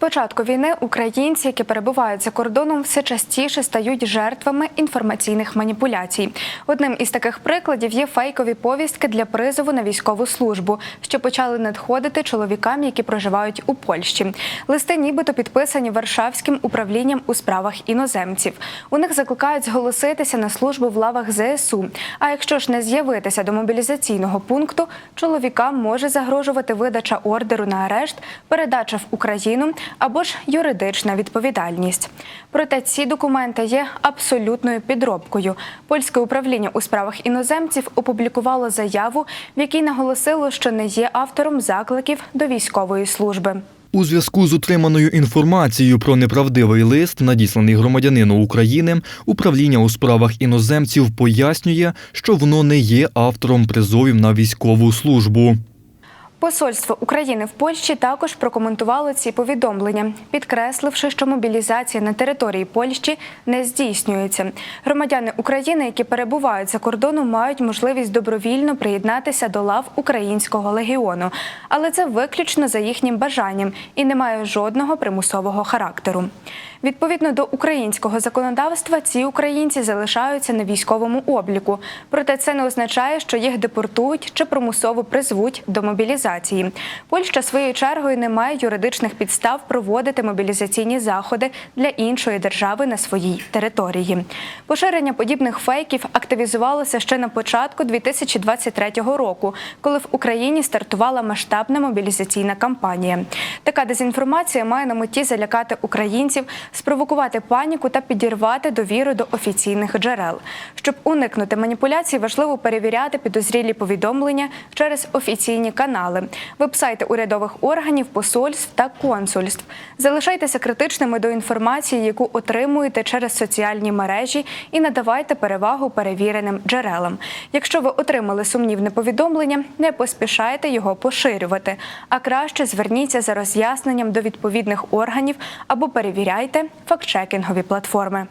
початку війни українці, які перебувають за кордоном, все частіше стають жертвами інформаційних маніпуляцій. Одним із таких прикладів є фейкові повістки для призову на військову службу, що почали надходити чоловікам, які проживають у Польщі. Листи, нібито підписані Варшавським управлінням у справах іноземців. У них закликають зголоситися на службу в лавах ЗСУ. А якщо ж не з'явитися до мобілізаційного пункту, чоловікам може загрожувати видача ордеру на арешт, передача в Україну або ж юридична відповідальність. Проте ці документи є абсолютною підробкою. Польське управління у справах іноземців опублікувало заяву, в якій наголосило, що не є автором закликів до військової служби. У зв'язку з отриманою інформацією про неправдивий лист, надісланий громадянину України, управління у справах іноземців пояснює, що воно не є автором призовів на військову службу. Посольство України в Польщі також прокоментувало ці повідомлення, підкресливши, що мобілізація на території Польщі не здійснюється. Громадяни України, які перебувають за кордоном, мають можливість добровільно приєднатися до лав українського легіону, але це виключно за їхнім бажанням і не має жодного примусового характеру. Відповідно до українського законодавства, ці українці залишаються на військовому обліку. Проте це не означає, що їх депортують чи примусово призвуть до мобілізації. Польща своєю чергою не має юридичних підстав проводити мобілізаційні заходи для іншої держави на своїй території. Поширення подібних фейків активізувалося ще на початку 2023 року, коли в Україні стартувала масштабна мобілізаційна кампанія. Така дезінформація має на меті залякати українців, спровокувати паніку та підірвати довіру до офіційних джерел. Щоб уникнути маніпуляцій, важливо перевіряти підозрілі повідомлення через офіційні канали, вебсайти урядових органів, посольств та консульств. Залишайтеся критичними до інформації, яку отримуєте через соціальні мережі, і надавайте перевагу перевіреним джерелам. Якщо ви отримали сумнівне повідомлення, не поспішайте його поширювати, а краще зверніться за роз'ясненням до відповідних органів або перевіряйте фактчекінгові платформи.